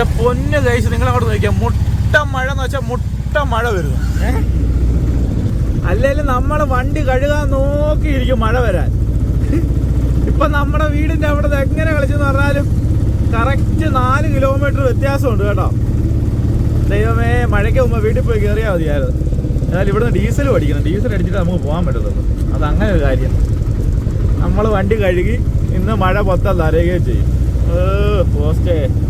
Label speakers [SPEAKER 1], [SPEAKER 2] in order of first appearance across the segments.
[SPEAKER 1] എന്റെ പൊന്ന് കഴിച്ച് നിങ്ങൾ അങ്ങോട്ട് നോക്കിയാൽ മുട്ട മഴ എന്ന് വെച്ചാൽ മുട്ട മഴ വരുന്നു. അല്ലെങ്കിൽ നമ്മളെ വണ്ടി കഴുകാൻ നോക്കിയിരിക്കും മഴ വരാൻ. ഇപ്പൊ നമ്മുടെ വീടിന്റെ അവിടെ എങ്ങനെ കളിച്ചെന്ന് പറഞ്ഞാലും കറക്റ്റ് നാല് കിലോമീറ്റർ വ്യത്യാസമുണ്ട് കേട്ടോ. ദൈവമേ മഴയ്ക്ക് മുമ്പ് വീട്ടിൽ പോയി കയറിയാൽ മതിയായിരുന്നു. എന്നാൽ ഇവിടുന്ന് ഡീസൽ പഠിക്കണം ഡീസൽ അടിച്ചിട്ട് നമുക്ക് പോകാൻ പറ്റത്തുള്ളൂ. അത് അങ്ങനെ ഒരു കാര്യം. നമ്മൾ വണ്ടി കഴുകി ഇന്ന് മഴ മൊത്തം നരയുകയും ചെയ്യും. ഏ, പോസ്റ്റേ.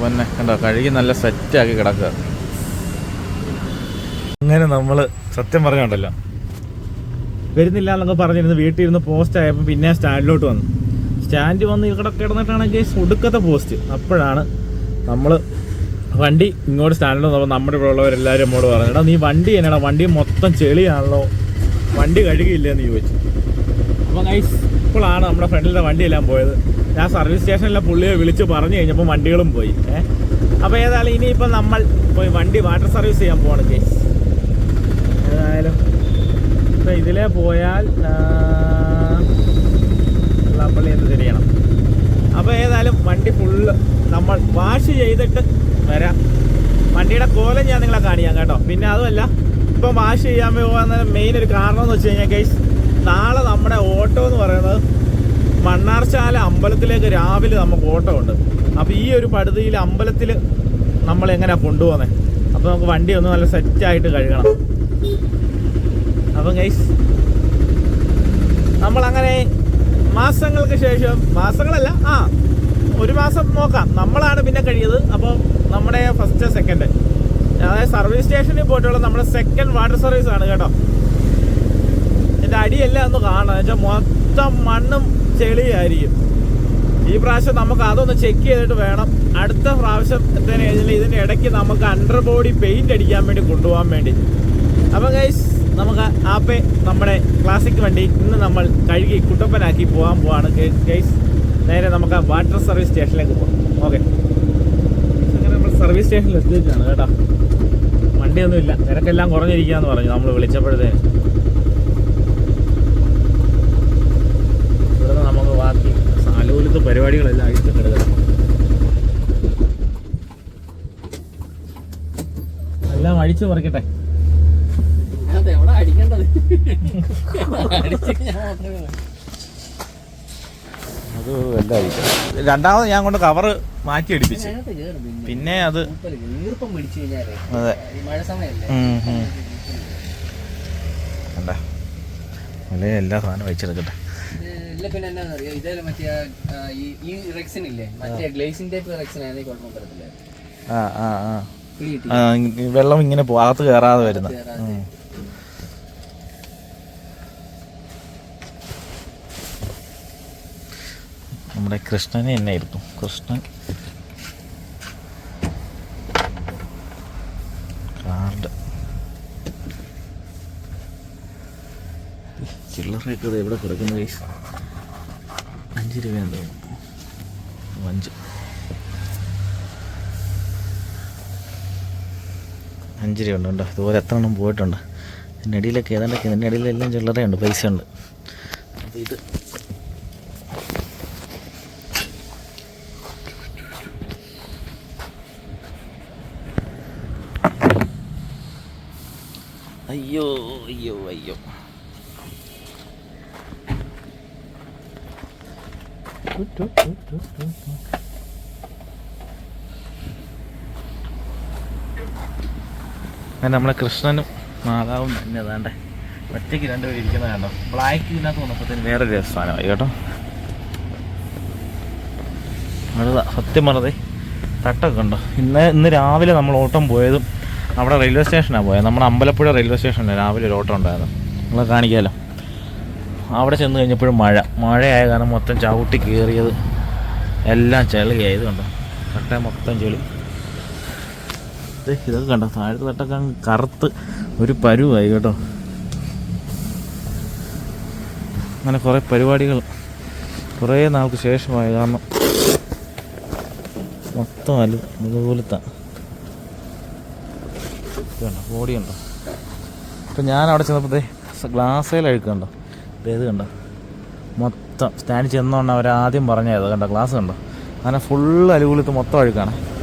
[SPEAKER 1] പൊന്നെ കണ്ടോ കഴുകി നല്ല സെറ്റാക്കി കിടക്കുക. അങ്ങനെ നമ്മൾ സത്യം പറഞ്ഞോണ്ടല്ലോ. വരുന്നില്ല എന്നൊക്കെ പറഞ്ഞിരുന്നു വീട്ടിൽ ഇരുന്ന് പോസ്റ്റ് ആയപ്പോൾ പിന്നെ സ്റ്റാൻഡിലോട്ട് വന്നു. സ്റ്റാൻഡ് വന്ന് ഇവിടെ കിടന്നിട്ടാണെങ്കിൽ ഒടുക്കത്തെ പോസ്റ്റ് അപ്പോഴാണ് നമ്മൾ വണ്ടി ഇങ്ങോട്ട് സ്റ്റാൻഡിൽ വന്നപ്പോൾ നമ്മുടെ ഇവിടെ ഉള്ളവരെല്ലാവരും നമ്മോട് പറഞ്ഞു നീ വണ്ടി എന്നടാ വണ്ടി മൊത്തം ചെളിയാണല്ലോ. വണ്ടി കഴുകിയില്ലെന്ന് ചോദിച്ചു. അപ്പോൾ ഗൈസ് ഇപ്പോഴാണ് നമ്മുടെ ഫ്രണ്ടിലെ വണ്ടിയെല്ലാം പോയത്. ഞാൻ സർവീസ് സ്റ്റേഷനിലെ പുള്ളിയെ വിളിച്ച് പറഞ്ഞു കഴിഞ്ഞപ്പോൾ വണ്ടികളും പോയി. അപ്പോൾ ഏതായാലും ഇനിയിപ്പോൾ നമ്മൾ പോയി വണ്ടി വാട്ടർ സർവീസ് ചെയ്യാൻ പോകണം ചേച്ചി ഏതായാലും ഇപ്പം ഇതിലെ പോയാൽ വെള്ളാപ്പള്ളി എന്ന് തിരിയണം. അപ്പോൾ ഏതായാലും വണ്ടി ഫുള്ള് നമ്മൾ വാഷ് ചെയ്തിട്ട് വരാം. വണ്ടിയുടെ കോലം ഞാൻ നിങ്ങളെ കാണിക്കാം കേട്ടോ. പിന്നെ അതുമല്ല ഇപ്പം വാഷ് ചെയ്യാൻ പോകുന്ന മെയിൻ ഒരു കാരണം എന്ന് വെച്ച് കഴിഞ്ഞാൽ കേസ് നാളെ നമ്മുടെ ഓട്ടോ എന്ന് പറയുന്നത് മണ്ണാർശാല അമ്പലത്തിലേക്ക് രാവിലെ നമുക്ക് ഓട്ടോ ഉണ്ട് അപ്പോൾ ഈ ഒരു പടുതിയിൽ അമ്പലത്തിൽ നമ്മൾ എങ്ങനെയാണ് കൊണ്ടുപോകുന്നത് അപ്പോൾ നമുക്ക് വണ്ടി ഒന്ന് നല്ല സെറ്റായിട്ട് കഴുകണം. അപ്പം ഗൈസ് നമ്മളങ്ങനെ മാസങ്ങൾക്ക് ശേഷം മാസങ്ങളല്ല ആ ഒരു മാസം നോക്കാം. നമ്മളാണ് പിന്നെ കഴിയത്. അപ്പോൾ നമ്മുടെ ഫസ്റ്റ് സെക്കൻഡ് അതായത് സർവീസ് സ്റ്റേഷനിൽ പോയിട്ടുള്ള നമ്മുടെ സെക്കൻഡ് വാട്ടർ സർവീസ് ആണ് കേട്ടോ. എന്റെ അടിയെല്ലാം ഒന്ന് കാണാം എന്നുവെച്ചാൽ മൊത്തം മണ്ണും ചെളിയായിരിക്കും ഈ പ്രാവശ്യം നമുക്ക് അതൊന്ന് ചെക്ക് ചെയ്തിട്ട് വേണം. അടുത്ത പ്രാവശ്യം തന്നെ കഴിഞ്ഞാൽ ഇതിന്റെ ഇടയ്ക്ക് നമുക്ക് അണ്ടർ ബോഡി പെയിന്റ് അടിക്കാൻ വേണ്ടി കൊണ്ടുപോകാൻ വേണ്ടി. അപ്പം ഗൈസ് നമുക്ക് ആപ്പേ നമ്മുടെ ക്ലാസിക് വണ്ടി ഇന്ന് നമ്മൾ കഴുകി കുട്ടപ്പനാക്കി പോകാൻ പോവാണ്. ഗൈസ് നേരെ നമുക്ക് ആ വാട്ടർ സർവീസ് സ്റ്റേഷനിലേക്ക് പോകാം. ഓക്കെ അങ്ങനെ നമ്മൾ സർവീസ് സ്റ്റേഷനിൽ എത്തിയിട്ടാണ് കേട്ടോ. വണ്ടിയൊന്നുമില്ല. തിരക്കെല്ലാം കുറഞ്ഞിരിക്കുകയെന്ന് പറഞ്ഞു. നമ്മൾ വിളിച്ചപ്പോഴത്തേന് ഇവിടുന്ന് നമുക്ക് ബാക്കി സാലൂലത്ത് പരിപാടികളെല്ലാം അഴിച്ചിട്ടെടുക്കണം എല്ലാം അഴിച്ചു പറിക്കട്ടെ
[SPEAKER 2] അത് എവിടെ അടിക്കേണ്ടത് അടിച്ച് ഞാൻ മാത്രമേ ഉള്ളൂ.
[SPEAKER 1] അത് എല്ലാം അഴിക്കണം രണ്ടാമത് ഞാൻ കൊണ്ട് കവറ് മാറ്റി അടിപ്പിച്ച്.
[SPEAKER 2] പിന്നെ.
[SPEAKER 1] അത് അതെ. കണ്ട. അല്ലേ എല്ലാ സാധനവും
[SPEAKER 2] വെച്ചെടുക്കട്ടെ. പിന്നെ ഇതേ മറ്റേ ആ, ഈ ഈ റെക്സിൻ ഇല്ലേ? മറ്റേ ഗ്ലേസിംഗ് ടൈപ്പ് റെക്സിൻ ആണെങ്കിൽ കുഴപ്പം വരത്തില്ല.
[SPEAKER 1] ആ ആ ആ. വെള്ളം ഇങ്ങനെ അകത്ത് കയറാതെ വരുന്ന. നമ്മുടെ കൃഷ്ണനെ എന്നെ ഇരുന്നു കൃഷ്ണൻ. കാർഡ്. ചില്ലറയൊക്കെ എവിടെ കിടക്കുന്ന കേസ് അഞ്ച് രൂപ തോന്നുന്നു അഞ്ച്. അഞ്ച് രൂപ ഉണ്ട് കേട്ടോ ഇതുപോലെ എത്ര എണ്ണം പോയിട്ടുണ്ട്. ഇതിന്റെ അടിയിലൊക്കെ ഏതാണ്ടൊക്കെ ഇതിന്റെ അടിയിലെല്ലാം ചില്ലറയുണ്ട് പൈസ ഉണ്ട് അപ്പോൾ ഇത്. അയ്യോ അയ്യോ അയ്യോ. അങ്ങനെ നമ്മളെ കൃഷ്ണനും മാതാവും തന്നെ അതാണ്ട് ഒറ്റയ്ക്ക് രണ്ടുപേരും ഇരിക്കുന്നത് കണ്ടോ? ബ്ലാക്ക് ഇതിനകത്ത് വന്നപ്പോഴത്തേന് വേറൊരു സ്ഥാനമായി കേട്ടോ. അതാ സത്യം പറഞ്ഞതേ തട്ടൊക്കെ ഉണ്ടോ? ഇന്ന് ഇന്ന് രാവിലെ നമ്മൾ ഓട്ടം പോയതും അവിടെ റെയിൽവേ സ്റ്റേഷനാണ് പോയത്. നമ്മുടെ അമ്പലപ്പുഴ റെയിൽവേ സ്റ്റേഷനിൽ രാവിലെ ഒരു ഓട്ടം ഉണ്ടായിരുന്നു. നിങ്ങൾ കാണിക്കാമല്ലോ അവിടെ ചെന്ന് കഴിഞ്ഞപ്പോഴും മഴ. മഴയായ കാരണം മൊത്തം ചവിട്ടി കയറിയത് എല്ലാം ചെളിയായത് കണ്ടോ തട്ട മൊത്തം ചെളി. ഇതൊക്കെ കണ്ടോ? താഴത്തെ തട്ടൊക്കെ അങ്ങ് കറുത്ത് ഒരു പരുവായി കേട്ടോ. അങ്ങനെ കുറേ പരിപാടികൾ കുറേ നാൾക്ക് ശേഷമായി. കാരണം മൊത്തം അല്ല ഇതുപോലത്തെ കണ്ടോ? അപ്പം ഞാൻ അവിടെ ചെന്നപ്പോഴത്തേ ഗ്ലാസ്സേൽ അഴുക്കുണ്ടോ ഇത് കണ്ടോ? മൊത്തം സ്റ്റാൻഡ് ചെന്നോണ്ട് അവർ ആദ്യം പറഞ്ഞത് കണ്ടോ? ഗ്ലാസ് കണ്ടോ? അങ്ങനെ ഫുൾ അലുകുളിത്ത് മൊത്തം അഴുക്കാണ്.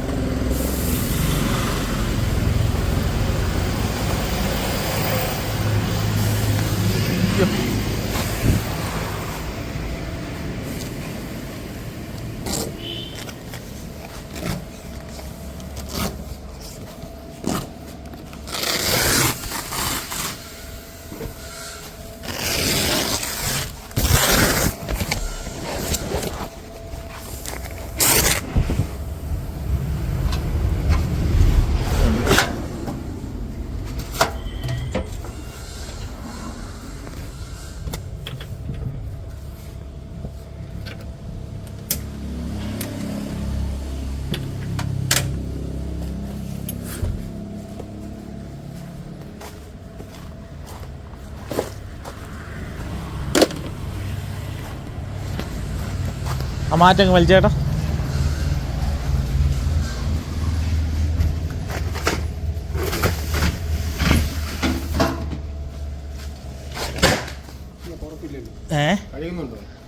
[SPEAKER 1] ആ മാറ്റം വലിച്ചേട്ടാ ഏ?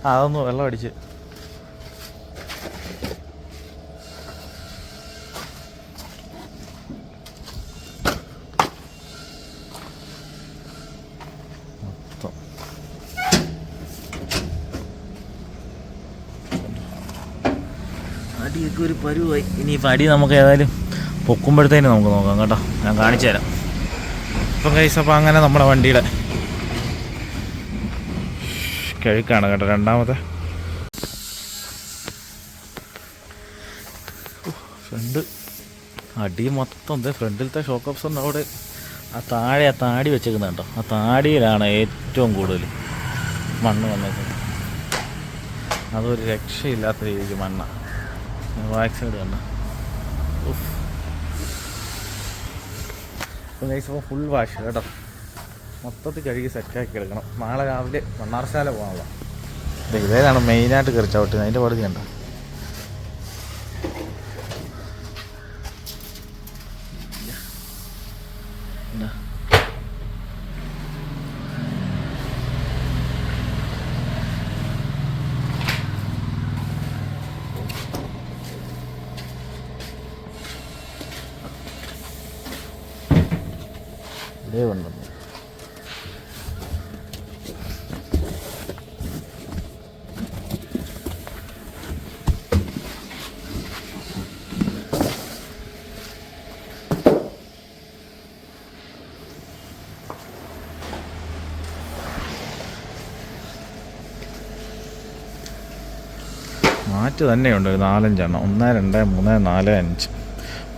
[SPEAKER 1] അതൊന്ന് വെള്ളം അടിച്ച് മൊത്തം. അടിയൊക്കെ ഒരു പരുവായി ഈ പടി നമുക്ക് ഏതായാലും പൊക്കുമ്പോഴത്തേനും നമുക്ക് നോക്കാം കേട്ടോ. ഞാൻ കാണിച്ചു തരാം. ഇപ്പം കൈസ് അങ്ങനെ നമ്മുടെ വണ്ടിയുടെ കഴുക്കാണ് കേട്ടോ രണ്ടാമത്തെ. ഫ്രണ്ട് അടി മൊത്തം ഫ്രണ്ടിലത്തെ ഷോക്ക് ഓപ്സറിന്റെ അവിടെ ആ താഴെ ആ താടി വെച്ചേക്കുന്നത് കേട്ടോ. ആ താടിയിലാണ് ഏറ്റവും കൂടുതൽ മണ്ണ് വന്നേക്കുന്നത്. അതൊരു രക്ഷയില്ലാത്ത രീതിക്ക് മണ്ണ. ബാക്ക് സൈഡ് കണ്ട ഇപ്പം കഴിച്ചപ്പോൾ ഫുൾ വാഷ് കേട്ടോ. മൊത്തത്തിൽ കഴുകി സെറ്റാക്കി എടുക്കണം. നാളെ രാവിലെ മണ്ണാർശാല പോകാനുള്ള. ഇതേതാണ് മെയിനായിട്ട് കയറി ചവിട്ടുന്നത്. അതിന്റെ പടുതി കണ്ടോ ഇതാ. കൊണ്ടുവന്നു. മാറ്റ് തന്നെയുണ്ട് ഒരു നാലഞ്ചെണ്ണം. ഒന്ന് രണ്ട് മൂന്ന് നാല് അഞ്ച്.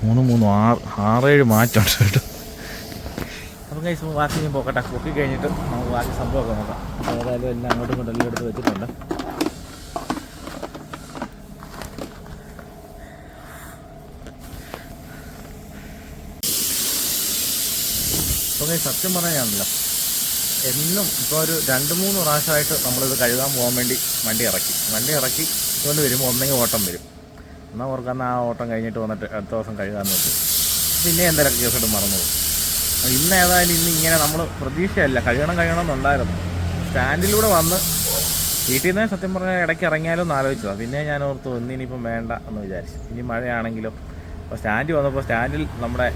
[SPEAKER 1] മൂന്ന് മൂന്ന് ആറ് ആറേഴ് മാറ്റുണ്ട് കേട്ടോ. കഴിച്ച് ബാക്കി ഞാൻ പോക്കട്ടെ. പൊക്കി കഴിഞ്ഞിട്ട് നമുക്ക് ബാക്കി സംഭവമൊക്കെ നോക്കാം. ഏതായാലും എല്ലാം അങ്ങോട്ടും ഇങ്ങോട്ടും എല്ലാം എടുത്ത് വെച്ചിട്ടുണ്ട്. അപ്പോൾ സത്യം പറയാനാണല്ലോ എന്നും ഇപ്പോൾ ഒരു രണ്ട് മൂന്ന് പ്രാവശ്യമായിട്ട് നമ്മളിത് കഴുകാൻ പോകാൻ വേണ്ടി വണ്ടി ഇറക്കി. വണ്ടി ഇറക്കി കൊണ്ട് വരുമ്പോൾ ഒന്നെങ്കിൽ ഓട്ടം വരും. എന്നാൽ ഓർക്കാൻ ആ ഓട്ടം കഴിഞ്ഞിട്ട് വന്നിട്ട് അടുത്ത ദിവസം കഴുകാൻ വെച്ചു പിന്നെ എന്തെങ്കിലും കേസിട്ട് മറന്നു പോകും. ഇന്ന് ഏതായാലും ഇന്ന് ഇങ്ങനെ നമ്മൾ പ്രതീക്ഷയല്ല. കഴിയണം കഴിയണം എന്നുണ്ടായിരുന്നു. സ്റ്റാൻഡിലൂടെ വന്ന് വീട്ടിൽ നിന്ന് സത്യം പറഞ്ഞാൽ ഇടയ്ക്ക് ഇറങ്ങിയാലോ എന്ന് പിന്നെ ഞാൻ ഓർത്തു ഇന്ന് ഇനിയിപ്പം വേണ്ട എന്ന് വിചാരിച്ചു. ഇനി മഴയാണെങ്കിലും അപ്പോൾ സ്റ്റാൻഡിൽ വന്നപ്പോൾ സ്റ്റാൻഡിൽ നമ്മുടെ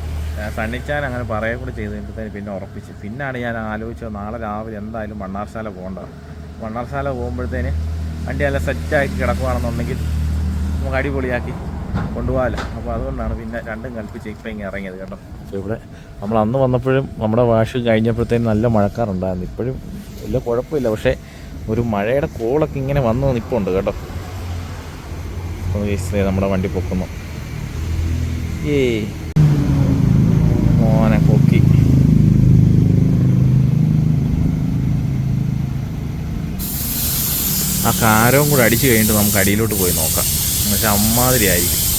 [SPEAKER 1] സണ്ണിച്ചാൻ അങ്ങനെ പറയുക കൂടെ ചെയ്ത് കഴിഞ്ഞപ്പോഴത്തേന് പിന്നെ ഉറപ്പിച്ച്. പിന്നാണ് ഞാൻ ആലോചിച്ചത് നാളെ രാവിലെ എന്തായാലും മണ്ണാർശാല പോകേണ്ടത് മണ്ണാർശാല പോകുമ്പോഴത്തേന് വണ്ടി നല്ല സെറ്റാക്കി കിടക്കുകയാണെന്നുണ്ടെങ്കിൽ നമുക്ക് അടിപൊളിയാക്കി കൊണ്ടുപോകാമല്ലോ അപ്പോൾ അതുകൊണ്ടാണ് പിന്നെ രണ്ടും കൽപ്പിച്ച് ഇപ്പം ഇങ്ങനെ ഇറങ്ങിയത് കേട്ടോ. ഇവിടെ നമ്മൾ അന്ന് വന്നപ്പോഴും നമ്മുടെ വാഷ് കഴിഞ്ഞപ്പോഴത്തേനും നല്ല മഴക്കാറുണ്ടായിരുന്നു. ഇപ്പോഴും വലിയ കുഴപ്പമില്ല. പക്ഷേ ഒരു മഴയുടെ കോളൊക്കെ ഇങ്ങനെ വന്ന് നിൽപ്പുണ്ട് കേട്ടോ. നമ്മുടെ വണ്ടി പൊക്കുന്നു. ഏ മോനെ പൊക്കി. ആ കാരവും കൂടെ അടിച്ചു കഴിഞ്ഞിട്ട് നമുക്ക് അടിയിലോട്ട് പോയി നോക്കാം. പക്ഷെ അമ്മാതിരി ആയിരിക്കും.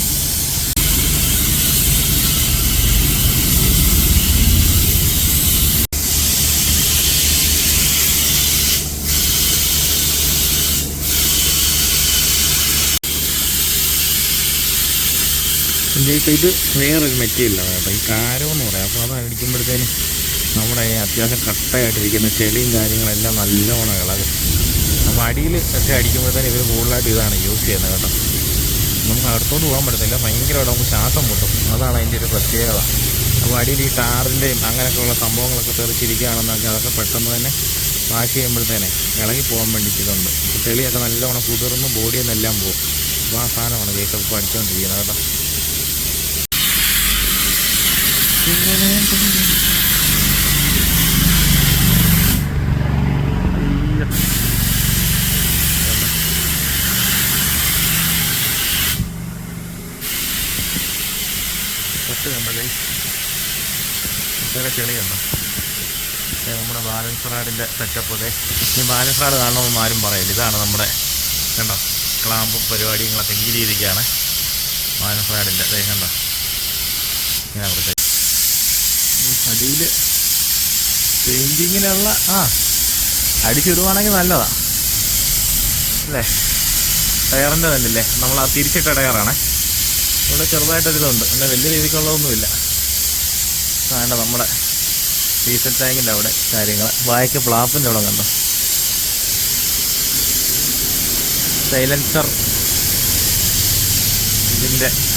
[SPEAKER 1] ഇത് ഇത് വേറൊരു മെറ്റീരിയലാണ് കേട്ടോ. ഈ കാരോ എന്ന് പറയാം. അപ്പോൾ അത് അടിക്കുമ്പോഴത്തേനും നമ്മുടെ ഈ അത്യാവശ്യം കട്ടയായിട്ടിരിക്കുന്ന ചെളിയും കാര്യങ്ങളെല്ലാം നല്ലോണം ഇളകും. അപ്പോൾ അടിയിൽ ഒക്കെ അടിക്കുമ്പോഴത്തേന് ഇവർ കൂടുതലായിട്ട് ഇതാണ് യൂസ് ചെയ്യുന്നത് കേട്ടോ. നമുക്ക് അടുത്തോട്ട് പോകാൻ പറ്റത്തില്ല. ഭയങ്കരമായിട്ട് നമുക്ക് ശ്വാസം മുട്ടും. അതാണ് അതിന്റെ ഒരു പ്രത്യേകത. അപ്പോൾ അടിയിൽ ഈ ടാറിന്റെയും അങ്ങനെയൊക്കെയുള്ള സംഭവങ്ങളൊക്കെ തെറിച്ചിരിക്കുകയാണെന്നൊക്കെ അതൊക്കെ പെട്ടെന്ന് തന്നെ വാഷ് ചെയ്യുമ്പോഴത്തേനെ ഇളകി പോകാൻ വേണ്ടിയിട്ടുണ്ട് ചെളിയൊക്കെ നല്ലവണ്ണം കുതിർന്ന് ബോഡിയിൽ നിന്നെല്ലാം പോകും. അപ്പോൾ ആ സാധനമാണ് കേസൊക്കെ ഇപ്പോൾ അടിച്ചുകൊണ്ടിരിക്കുന്നത് കേട്ടോ തൊട്ട് കണ്ടല്ലേ നമ്മുടെ ബാലൻസ് സെറ്റപ്പ് അതെ ഈ ബാലൻസ് റാഡ് കാണണമെന്ന് ആരും പറയില്ല ഇതാണ് നമ്മുടെ കണ്ടോ ക്ലാമ്പും പരിപാടികളൊക്കെ ഈ രീതിക്കാണ്. ബാലൻസ് അതെ കണ്ടോ? ഞാൻ അവിടുത്തെ അടിയിൽ പെയിന്റിങ്ങിനുള്ള ആ അടിച്ചിടുവാണെങ്കിൽ നല്ലതാ. അല്ലേ? ടയറിന്റെ തന്നില്ലേ? നമ്മൾ ആ തിരിച്ചിട്ട ടയറാണ്. ഇവിടെ ചെറുതായിട്ടൊരിതുണ്ട്. അല്ല വലിയ രീതിക്കുള്ളതൊന്നുമില്ല. വേണ്ട നമ്മുടെ ഡീസൽ ടാങ്കിന്റെ അവിടെ കാര്യങ്ങൾ. വായ്ക്ക് ഫ്ലാപ്പിന്റെ അവിടെ കണ്ടോ? സൈലൻസർ ഇതിന്റെ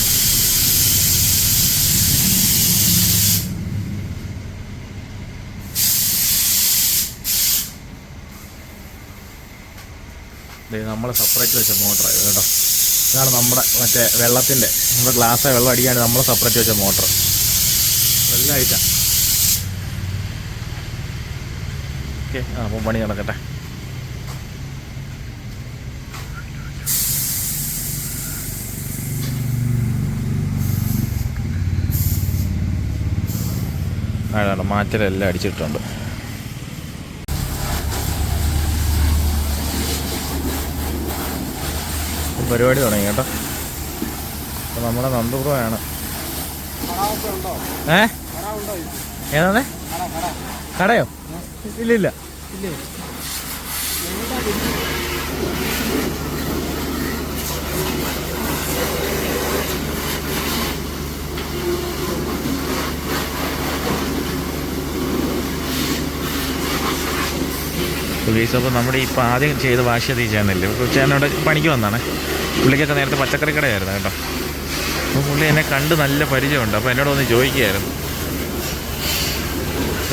[SPEAKER 1] നമ്മൾ സെപ്പറേറ്റ് വെച്ച മോട്ടർ കേട്ടോ. ഇതാണ് നമ്മുടെ മറ്റേ വെള്ളത്തിന്റെ നമ്മുടെ ഗ്ലാസ് വെള്ളം അടിക്കാണ്ട് നമ്മൾ സെപ്പറേറ്റ് വെച്ച മോട്ടർ വെള്ളമായിട്ട ഓക്കെ ആ അപ്പം പണി നടക്കട്ടെ. അതാണ് മാറ്റലെല്ലാം അടിച്ചിട്ടുണ്ട്. പരിപാടി തുടങ്ങി കേട്ടോ. അപ്പോൾ നമ്മുടെ നന്ദപുരമാണ് ഏ? ഏതാണ് കടയോ? ഇല്ലില്ല സുബീസ് അപ്പോൾ നമ്മുടെ ഇപ്പോൾ ആദ്യം ചെയ്ത് വാശി അത് ചെയ്യുന്നില്ലേ ചേട്ടനോട് പണിക്ക് വന്നാണ്. പുള്ളിക്കൊക്കെ നേരത്തെ പച്ചക്കറി കടയായിരുന്നു കേട്ടോ. അപ്പോൾ പുള്ളി എന്നെ കണ്ട് നല്ല പരിചയമുണ്ട്. അപ്പോൾ എന്നോട് ഒന്ന് ചോദിക്കുകയായിരുന്നു.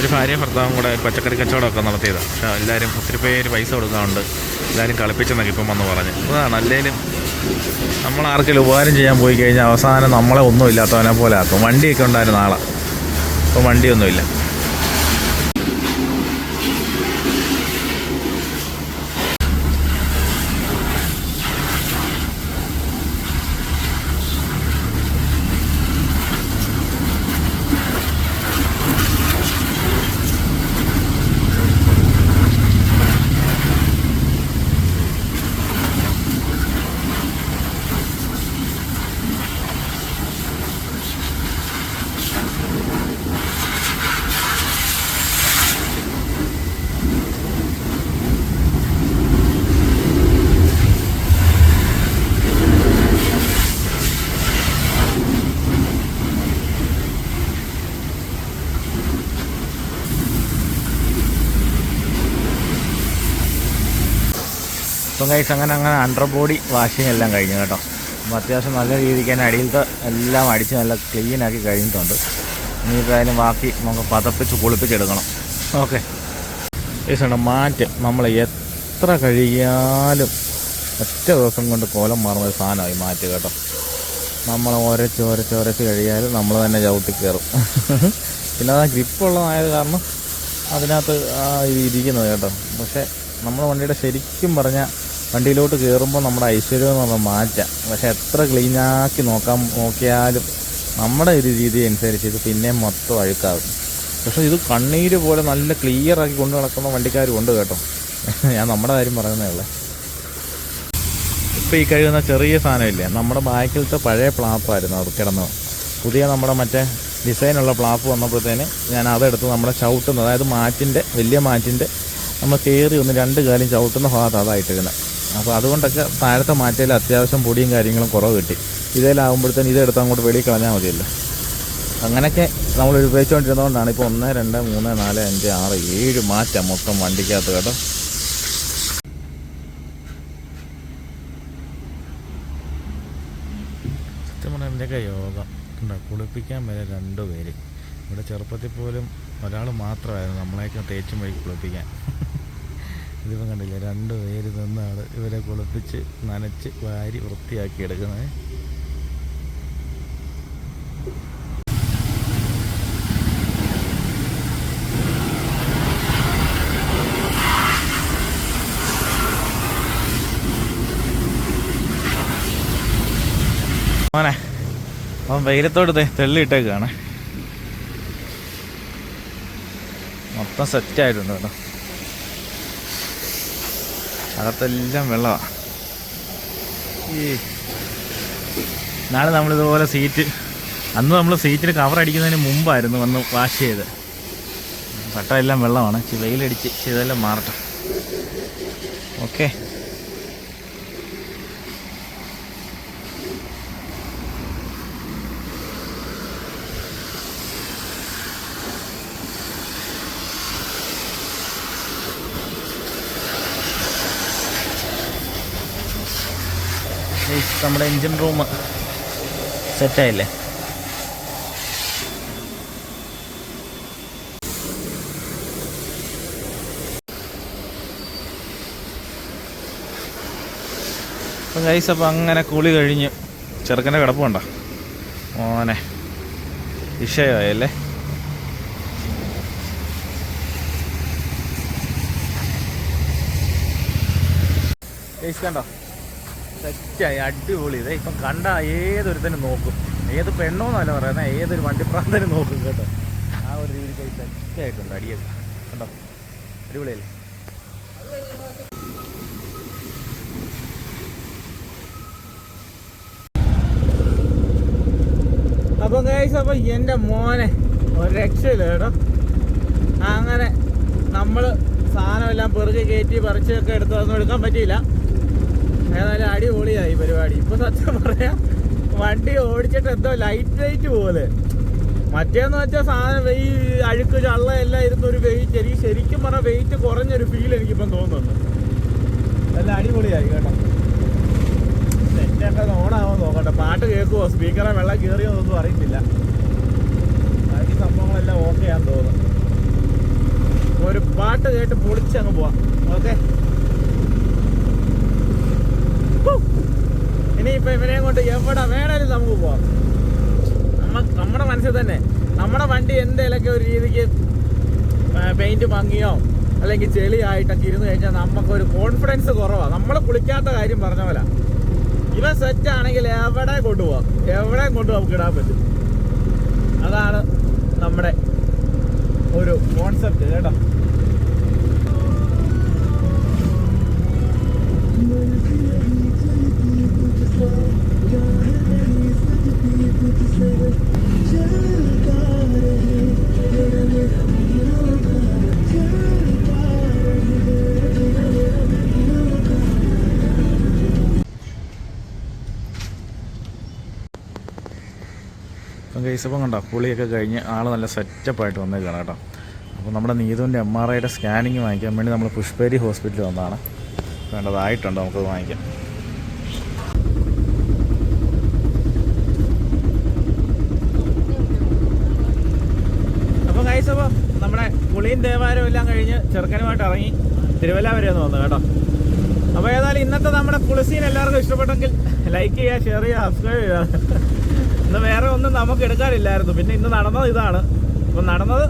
[SPEAKER 1] ഒരു ഭാര്യയും ഭർത്താവും കൂടെ പച്ചക്കറി കച്ചവടമൊക്കെ നടത്തിയതാണ് പക്ഷേ എല്ലാവരും ഒത്തിരി പേര് പൈസ കൊടുക്കാറുണ്ട് എല്ലാവരും കളിപ്പിച്ചെന്നൊക്കെ ഇപ്പം വന്ന് പറഞ്ഞു. അതാണ് അല്ലെങ്കിലും നമ്മൾ ആർക്കെങ്കിലും ഉപകാരം ചെയ്യാൻ പോയി കഴിഞ്ഞാൽ അവസാനം നമ്മളെ ഒന്നും ഇല്ലാത്തവനെ പോലെ ആക്കും. വണ്ടിയൊക്കെ ഉണ്ടായിരുന്ന ആളാണ് അപ്പം വണ്ടിയൊന്നുമില്ല. കൈസ് അങ്ങനെ അങ്ങനെ അണ്ടർ ബോഡി വാഷിംഗ് എല്ലാം കഴിഞ്ഞു കേട്ടോ. അപ്പോൾ അത്യാവശ്യം നല്ല രീതിക്ക് തന്നെ അടിയിലത്തെ എല്ലാം അടിച്ച് നല്ല ക്ലീൻ ആക്കി കഴിഞ്ഞിട്ടുണ്ട്. ഇനിയിപ്പോൾ അതിന് ബാക്കി നമുക്ക് പതപ്പിച്ച് കുളിപ്പിച്ചെടുക്കണം ഓക്കെ ഈസുണ്ട് മാറ്റ്. നമ്മൾ എത്ര കഴിയാലും ഒറ്റ ദിവസം കൊണ്ട് കോലം മാറുന്ന ഒരു സാധനമായി മാറ്റ് കേട്ടോ. നമ്മൾ ഒരച്ച് ഒരച്ച് ഒരച്ച് കഴിയാലും നമ്മൾ തന്നെ ചവിട്ടി കയറും. പിന്നെ അത് ഗ്രിപ്പുള്ളതായത് കാരണം അതിനകത്ത് ഇരിക്കുന്നത് കേട്ടോ. പക്ഷേ നമ്മുടെ വണ്ടിയുടെ ശരിക്കും പറഞ്ഞാൽ വണ്ടിയിലോട്ട് കയറുമ്പോൾ നമ്മുടെ ഐശ്വര്യം എന്ന് പറഞ്ഞാൽ മാറ്റാം. പക്ഷെ എത്ര ക്ലീനാക്കി നോക്കാൻ നോക്കിയാലും നമ്മുടെ ഒരു രീതി അനുസരിച്ച് ഇത് പിന്നെ മൊത്തം അഴുക്കാകും പക്ഷേ ഇത് കണ്ണീര് പോലെ നല്ല ക്ലിയർ ആക്കി കൊണ്ടു നടക്കുന്ന വണ്ടിക്കാരും ഉണ്ട് കേട്ടോ. ഞാൻ നമ്മുടെ കാര്യം പറയുന്നേ ഉള്ളേ. ഇപ്പോൾ ഈ കഴിയുന്ന ചെറിയ സാധനമില്ലേ? നമ്മുടെ ബാക്കിലത്തെ പഴയ പ്ലാപ്പായിരുന്നു അത് കിടന്നത് പുതിയ നമ്മുടെ മറ്റേ ഡിസൈനുള്ള പ്ലാപ്പ് വന്നപ്പോഴത്തേന് ഞാൻ അതെടുത്ത് നമ്മുടെ ചവിട്ടുന്ന അതായത് മാറ്റിന്റെ വലിയ മാറ്റിന്റെ നമ്മൾ കയറി ഒന്ന് രണ്ട് കാലം ചവിട്ടുന്ന ഭാഗത്ത് അതായിട്ടിരുന്നത് അപ്പോൾ അതുകൊണ്ടൊക്കെ താഴത്തെ മാറ്റയിൽ അത്യാവശ്യം പൊടിയും കാര്യങ്ങളും കുറവ് കിട്ടി. ഇതേലാകുമ്പോഴത്തേന് ഇതെടുത്ത് അങ്ങോട്ട് വെളിയിൽ കളഞ്ഞാൽ മതിയല്ലോ. അങ്ങനെയൊക്കെ നമ്മൾ ഉപയോഗിച്ചുകൊണ്ടിരുന്നതുകൊണ്ടാണ് ഇപ്പോൾ ഒന്ന് രണ്ട് മൂന്ന് നാല് അഞ്ച് ആറ് ഏഴ് മാറ്റം മൊത്തം വണ്ടിക്കകത്ത് കേട്ടോ. സത്യമാണെന്റെയൊക്കെ യോഗ കുളിപ്പിക്കാൻ വരെ രണ്ട് പേര്. ഇവിടെ ചെറുപ്പത്തിൽ പോലും ഒരാൾ മാത്രമായിരുന്നു നമ്മളെയൊക്കെ തേച്ചും വഴി കുളിപ്പിക്കാൻ. ഇതിപ്പം കണ്ടില്ല രണ്ട് പേര് നിന്നാണ് ഇവരെ കുളിപ്പിച്ച് നനച്ച് വാരി വൃത്തിയാക്കി എടുക്കുന്നത്. മോനെ അവൻ വെയിലത്തോട് തെള്ളിയിട്ടേക്കാണ്. മൊത്തം സെറ്റായിട്ടുണ്ട് കേട്ടോ. അകത്തെല്ലാം വെള്ളമാണ് ഈ നാളെ നമ്മളിതുപോലെ സീറ്റ് അന്ന് നമ്മൾ സീറ്റിൽ കവർ അടിക്കുന്നതിന് മുമ്പായിരുന്നു വന്ന് വാഷ് ചെയ്ത്. പട്ടമെല്ലാം വെള്ളമാണ്. ഇച്ചിരി വെയിലടിച്ച് ഇതെല്ലാം മാറട്ടെ. ഓക്കെ നമ്മുടെ എൻജിൻ റൂം സെറ്റായില്ലേ അപ്പം കൈസ് അപ്പം അങ്ങനെ കുളി കഴിഞ്ഞ് ചെറുക്കന്റെ കിടപ്പുണ്ടോ മോനെ വിഷയമായല്ലേ? കണ്ടോ? സെറ്റായി അടിപൊളി. ഇതേ ഇപ്പം കണ്ട ഏതൊരുത്തനും നോക്കും. ഏത് പെണ്ണോന്നല്ല പറയുന്നത് ഏതൊരു വണ്ടിപ്രാന്തനും നോക്കും കേട്ടോ. ആ ഒരു രീതിക്ക് സെറ്റായിട്ടുണ്ട് അടിയത് കണ്ടോ? അടിപൊളിയല്ലേ? അപ്പൊ ഗൈസ് അപ്പൊ എന്റെ മോനെ ഒരു രക്ഷയില്ല കേട്ടോ. അങ്ങനെ നമ്മൾ സാധനം എല്ലാം പെറുകി കയറ്റി പറിച്ചൊക്കെ എടുത്ത് ഒന്നും എടുക്കാൻ പറ്റിയില്ല. ഏതായാലും അടിപൊളിയായി പരിപാടി. ഇപ്പൊ സത്യം പറയാം വണ്ടി ഓടിച്ചിട്ട് എന്തോ ലൈറ്റ് വെയിറ്റ് പോലെ. മറ്റേന്ന് വെച്ചാൽ സാധനം ഈ അഴുക്ക് ചള്ള എല്ലാം ഇരുന്ന ഒരു വെയിറ്റ് എനിക്ക് ശരിക്കും പറഞ്ഞാൽ വെയിറ്റ് കുറഞ്ഞൊരു ഫീൽ എനിക്കിപ്പം തോന്നുന്നു. എല്ലാം അടിപൊളിയായി കേട്ടോ. നെറ്റൊക്കെ ഓണാവോ നോക്കട്ടെ. പാട്ട് കേൾക്കുമോ സ്പീക്കറെ വെള്ളം കയറിയോ എന്നൊന്നും അറിയത്തില്ല. ബാക്കി സംഭവങ്ങളെല്ലാം ഓക്കെ ആണെന്ന് തോന്നുന്നു. ഒരു പാട്ട് കേട്ട് പൊളിച്ചങ്ങ് പോവാം. ഓക്കെ ഇനിയിപ്പോ ഇവനെ കൊണ്ട് എവിടെ വേണേലും നമുക്ക് പോവാം. നമ്മ നമ്മുടെ മനസ്സിൽ തന്നെ. നമ്മുടെ വണ്ടി എന്തെങ്കിലുമൊക്കെ ഒരു രീതിക്ക് പെയിന്റ് ഭംഗിയോ അല്ലെങ്കിൽ ചെളിയായിട്ടൊക്കെ ഇരുന്ന് കഴിഞ്ഞാൽ നമുക്കൊരു കോൺഫിഡൻസ് കുറവാണ് നമ്മൾ കുളിക്കാത്ത കാര്യം പറഞ്ഞ പോലെ. ഇവൻ സെറ്റ് ആണെങ്കിൽ എവിടെ കൊണ്ടുപോവാം? എവിടെ കൊണ്ട് നമുക്ക് ഇടാൻ പറ്റും? അതാണ് നമ്മുടെ ഒരു കോൺസെപ്റ്റ് കേട്ടോ. കേസപ്പം കണ്ടോ പുളിയൊക്കെ കഴിഞ്ഞ് ആൾ നല്ല സെറ്റപ്പായിട്ട് വന്നേക്കാണ് കേട്ടോ. അപ്പോൾ നമ്മുടെ നീതുവിന്റെ എം ആർ ഐയുടെ സ്കാനിങ് വാങ്ങിക്കാൻ വേണ്ടി നമ്മൾ പുഷ്പേരി ഹോസ്പിറ്റലിൽ വന്നതാണ്. വേണ്ടതായിട്ടുണ്ട് നമുക്കത് വാങ്ങിക്കാം. അപ്പോൾ കഴിച്ചപ്പോൾ നമ്മുടെ പുളിയും ദേവാലയവും എല്ലാം കഴിഞ്ഞ് ചെറുക്കനുമായിട്ട് ഇറങ്ങി തിരുവല്ല വരെ ഒന്ന് വന്നു കേട്ടോ. അപ്പോൾ ഏതായാലും ഇന്നത്തെ നമ്മുടെ പുളിസീൻ എല്ലാവർക്കും ഇഷ്ടപ്പെട്ടെങ്കിൽ ലൈക്ക് ചെയ്യുക ഷെയർ ചെയ്യുക സബ്സ്ക്രൈബ് ചെയ്യുക. ഇന്ന് വേറെ ഒന്നും നമുക്ക് എടുക്കാനില്ലായിരുന്നു. പിന്നെ ഇന്ന് നടന്നത് ഇതാണ്. അപ്പം നടന്നത്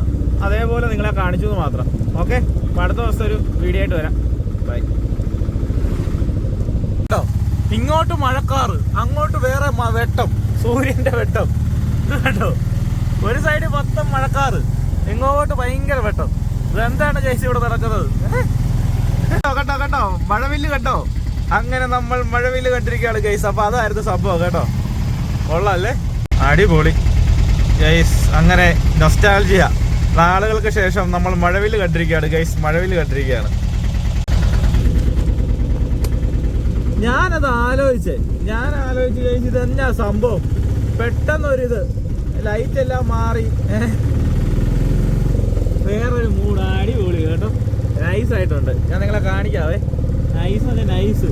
[SPEAKER 1] അതേപോലെ നിങ്ങളെ കാണിച്ചു മാത്രം. ഓക്കെ അടുത്ത ദിവസം ഒരു വീഡിയോ ആയിട്ട് വരാം ബൈ കേട്ടോ ഇങ്ങോട്ട് മഴക്കാറ് അങ്ങോട്ട് വേറെ വെട്ടം സൂര്യന്റെ വെട്ടം. കേട്ടോ ഒരു സൈഡ് മൊത്തം മഴക്കാറ് ഇങ്ങോട്ട് ഭയങ്കര വെട്ടം. ഇതെന്താണ് ചേച്ചി ഇവിടെ നടക്കുന്നത്? കേട്ടോ കേട്ടോ മഴവില്ല് കേട്ടോ അങ്ങനെ നമ്മൾ മഴവില്ല് കണ്ടിരിക്കുകയാണ് ഗൈസ് അപ്പൊ അതായിരുന്നു സംഭവം കേട്ടോ? കൊള്ളല്ലേ? അടിപൊളി. ഗൈസ് അങ്ങനെ നൊസ്റ്റാൾജിയ നാളുകൾക്ക് ശേഷം നമ്മൾ മഴവില്ല് കണ്ടിരിക്കുകയാണ് ഗൈസ് മഴവില്ല് കണ്ടിരിക്കുകയാണ്. ഞാനത് ആലോചിച്ചേ. ഞാൻ ആലോചിച്ച് കഴിച്ച് ഇതെന്നാ സംഭവം? പെട്ടെന്നൊരിത്. ലൈറ്റ് എല്ലാം മാറി. വേറൊരു മൂഡ് അടിപൊളി കേട്ടോ. നൈസ് ആയിട്ടുണ്ട്. ഞാൻ നിങ്ങളെ കാണിക്കാവേ. നൈസ് അതെ നൈസ്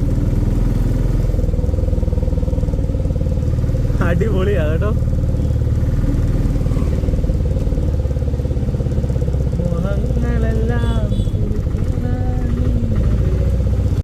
[SPEAKER 1] അടിപൊളിയാ കേട്ടോ.